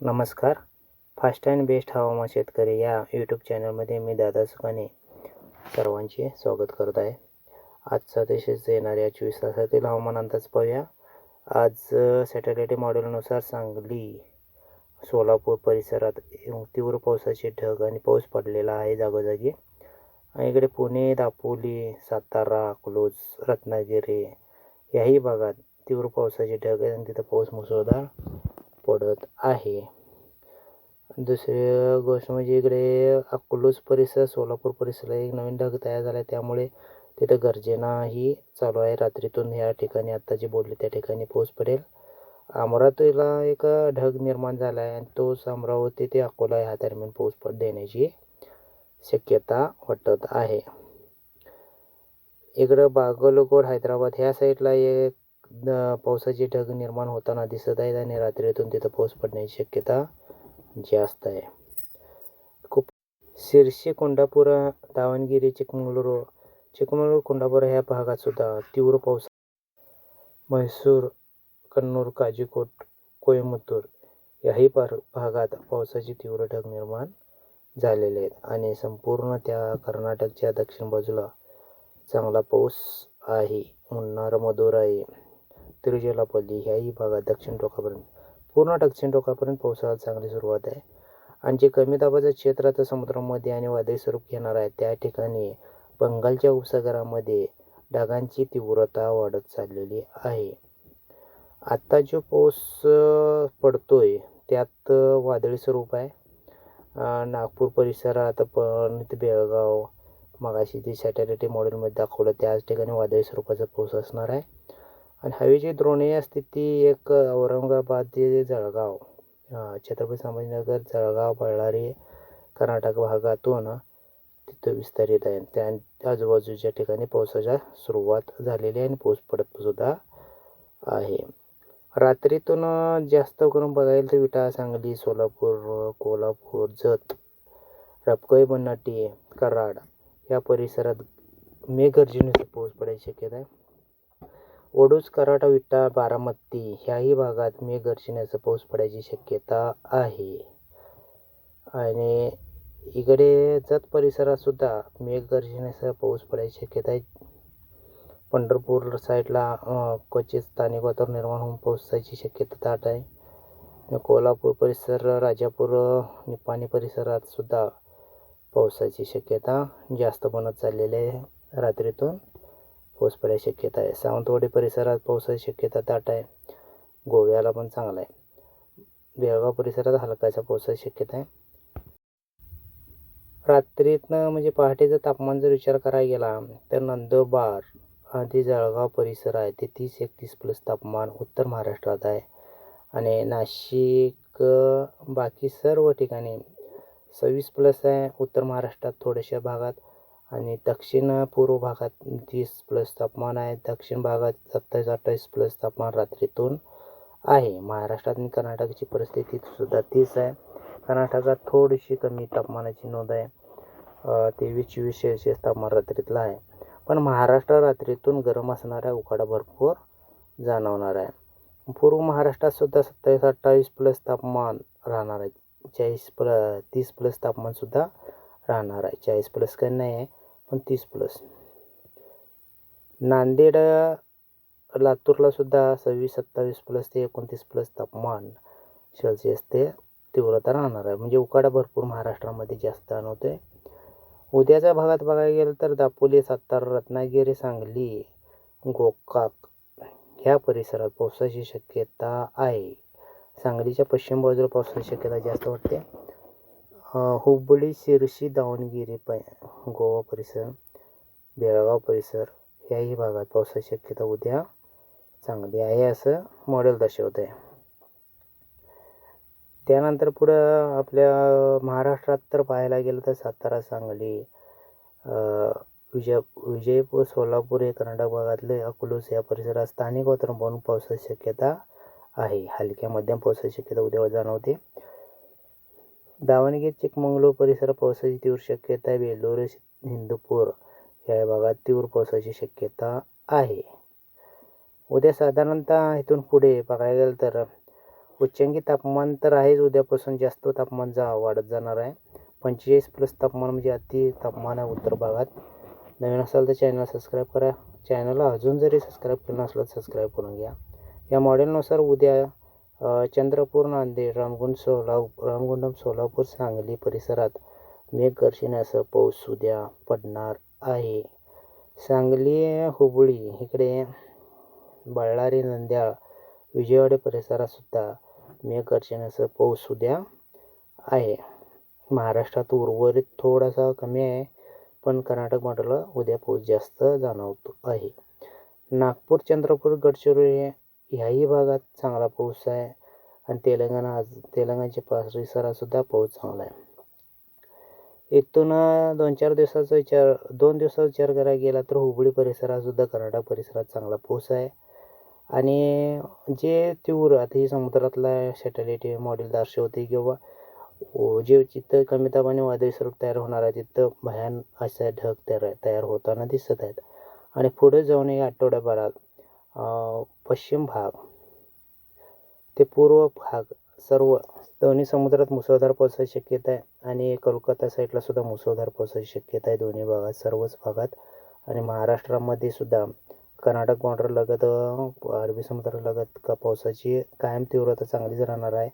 नमस्कार. Fast and best हवामान शेतकरी या यूट्यूब चॅनलमध्ये मी दादा सुखाने सर्वांचे स्वागत करत आहे. आजचा तसेच येणाऱ्या चोवीस तासातील हवामान अंदाज पाहूया. आज सॅटेलाईट मॉडेलनुसार सांगली सोलापूर परिसरात तीव्र पावसाचे ढग आणि पाऊस पडलेला आहे जागोजागी. आणि इकडे पुणे दापोली सातारा अकलोज रत्नागिरी याही भागात तीव्र पावसाचे ढग आहे आणि तिथं पाऊस मुसळधार पडत आहे. दुसरी गोष्ट म्हणजे इकडे अकलूज परिसर सोलापूर परिसरला एक नवीन ढग तयार झाला आहे त्यामुळे तिथं गर्जनाही चालू आहे. रात्रीतून ह्या ठिकाणी आत्ता जे बोलले त्या ठिकाणी पाऊस पडेल. अमरावतीला एक ढग निर्माण झाला आहे आणि तोच अमरावती ते अकोला ह्या दरम्यान पाऊस पड देण्याची शक्यता वाटत आहे. इकडं बागलकोट हैदराबाद ह्या साईडला एक पावसाचे ढग निर्माण होताना दिसत आहेत आणि रात्रीतून तिथं पाऊस पडण्याची शक्यता जास्त आहे. खूप शिर्शी कोंडापूर दावणगिरी चिकमंगळूर चिकमंगळूर कोंडापूर ह्या भागात सुद्धा तीव्र पाऊस म्हैसूर कन्नूर काजीकोट कोयमुतूर याही पार भागात पावसाचे तीव्र ढग निर्माण झालेले आहेत आणि संपूर्ण त्या कर्नाटकच्या दक्षिण बाजूला चांगला पाऊस आहे मुन्नार मदुराई तिरुचिरापल्ली ह्याही भागात दक्षिण टोकापर्यंत पूर्ण दक्षिण टोकापर्यंत पावसाला चांगली सुरुवात आहे. आणि जे कमी दाबाचं क्षेत्र आता समुद्रामध्ये आणि वादळी स्वरूप घेणार आहे त्या ठिकाणी बंगालच्या उपसागरामध्ये ढगांची तीव्रता वाढत चाललेली आहे. आत्ता जो पाऊस पडतो पडतोय त्यात वादळी स्वरूप आहे. नागपूर परिसरात पण बेळगाव मगाशी ते सॅटेलाइट मॉडेलमध्ये दाखवलं त्याच ठिकाणी वादळी स्वरूपाचा पाऊस असणार आहे. आणि हवेची द्रोणे असते ती एक औरंगाबाद ते जळगाव छत्रपती संभाजीनगर जळगाव बಳ್ಳारी कर्नाटक भागातून तिथं विस्तारित आहे. त्या आजूबाजूच्या ठिकाणी पावसाच्या सुरुवात झालेली आहे आणि पाऊस पडत सुद्धा आहे. रात्रीतून जास्त करून बघायला तर विटा सांगली सोलापूर कोल्हापूर जत रपकई बन्नाटी कराड या परिसरात मेघगर्जनेचा पाऊस पडायची शक्यता आहे. ओडूज कराटा विट्टा बारामती ह्याही भागात मेघगर्जनेचा पाऊस पडायची शक्यता आहे. आणि इकडे जत परिसरातसुद्धा मेघगर्जनेचा पाऊस पडायची शक्यता आहे. पंढरपूर साईडला क्वचित स्थानिक वातावरण निर्माण होऊन पावसाची शक्यता दाट आहे. आणि कोल्हापूर परिसर राजापूर निपाणी परिसरातसुद्धा पावसाची शक्यता जास्त बनत चाललेली आहे रात्रीतून. पाऊस पडायची शक्यता आहे. सावंतवाडी परिसरात पावसाची शक्यता दाट आहे. गोव्याला पण चांगला आहे. बेळगाव परिसरात हलकाच्या पावसाची शक्यता आहे. रात्रीतनं म्हणजे पहाटेचं तापमान जर विचार करायला गेला तर नंदुरबार आधी जळगाव परिसर आहे. ते तीस एकतीस प्लस तापमान उत्तर महाराष्ट्रात आहे. आणि नाशिक बाकी सर्व ठिकाणी सव्वीस प्लस आहे. उत्तर महाराष्ट्रात थोड्याशा भागात आणि दक्षिण पूर्व भागात तीस प्लस तापमान आहे. दक्षिण भागात सत्तावीस अठ्ठावीस प्लस तापमान रात्रीतून आहे. महाराष्ट्रात आणि कर्नाटकाची परिस्थिती सुद्धा तीच आहे. कर्नाटकात थोडीशी कमी तापमानाची नोंद आहे. तेवीस चोवीस सेल्सिअस तापमान रात्रीतलं आहे. पण महाराष्ट्र रात्रीतून गरम असणार आहे उकाडा भरपूर जाणवणार आहे. पूर्व महाराष्ट्रात सुद्धा सत्तावीस अठ्ठावीस प्लस तापमान राहणार आहे. चाळीस प्ल तीस प्लस तापमानसुद्धा राहणार आहे. चाळीस प्लस काही नाही आहे. पण तीस प्लस नांदेड लातूरला सुद्धा सव्वीस सत्तावीस प्लस ते एकोणतीस प्लस तापमान सेल्सिअस ते तीव्रता राहणार आहे. म्हणजे उकाडा भरपूर महाराष्ट्रामध्ये जास्त जाणवतो आहे उद्याच्या भागात बघायला गेलं तर दापोली सातारा रत्नागिरी सांगली गोकाक ह्या परिसरात पावसाची शक्यता आहे. सांगलीच्या पश्चिम बाजूला पावसाची शक्यता जास्त वाटते. हुबळी शिरशी दावणगिरी प गोवा परिसर बेळगाव परिसर ह्याही भागात पावसाची शक्यता उद्या चांगली आहे असं मॉडेल दर्शवत आहे त्यानंतर पुढं आपल्या महाराष्ट्रात तर पाहायला गेलं तर सातारा सांगली विजय विजयपूर सोलापूर हे कर्नाटक भागातले अकलूस या परिसरात स्थानिक वातावरण बनून पावसाची शक्यता आहे. हलक्या मध्यम पावसाची शक्यता उद्या जाणवते. दावणगिरी चिकमंगळूर परिसरात पावसाची तीव्र शक्यता वेलोर बेलूर हिंदूपूर या भागात तीव्र पावसाची शक्यता आहे. उद्या साधारणतः इथून पुढे बघायला गेलं तर उच्चांकी तापमान तर आहेच. उद्यापासून जास्त तापमान जा वाढत जाणार आहे. पंचेचाळीस प्लस तापमान म्हणजे अति तापमान आहे उत्तर भागात. नवीन असाल तर चॅनल सबस्क्राईब करा. चॅनलला अजून जरी सबस्क्राईब केलं नसलं तर सबस्क्राईब करून घ्या. या मॉडेलनुसार उद्या चंद्रपूर नांदेड रामगुंड सोला रामगुंडम सोलापूर सांगली परिसरात मेघगर्जने पाऊस उद्या पडणार आहे. सांगली हुबळी इकडे बळ्ळारी नंद्याळ विजयवाडे परिसरातसुद्धा मेघगर्जनेसह पाऊस उद्या आहे. महाराष्ट्रात उर्वरित थोडासा कमी आहे पण कर्नाटक मॉडेलला उद्या पाऊस जास्त जाणवतो आहे. नागपूर चंद्रपूर गडचिरोली ह्याही भागात चांगला पाऊस आहे आणि तेलंगणा आज तेलंगणाच्या परिसरातसुद्धा पाऊस चांगला आहे. इथून दोन चार दिवसाचा विचार दोन दिवसाचा विचार करायला गेला तर हुबळी परिसरातसुद्धा कर्नाटक परिसरात चांगला पाऊस आहे. आणि जे तीव्र आता ही समुद्रातला सॅटेलाईट मॉडेल दर्शवते किंवा जे जिथं कमी दाबाने वादळी स्वरूप तयार होणार आहे तिथं भयान असे ढग तयार तयार होताना दिसत आहेत. आणि पुढे जाऊन एक आठवड्याभरात पश्चिम भाग ते पूर्व भाग सर्व दोन्ही समुद्रात मुसळधार पावसाची शक्यता आहे आणि कोलकाता साईडला सुद्धा मुसळधार पावसाची शक्यता आहे दोन्ही भागात सर्वच भागात. आणि महाराष्ट्रामध्ये सुद्धा कर्नाटक बॉर्डरलगत अरबी समुद्रालगत का पावसाची कायम तीव्रता चांगलीच राहणार आहे.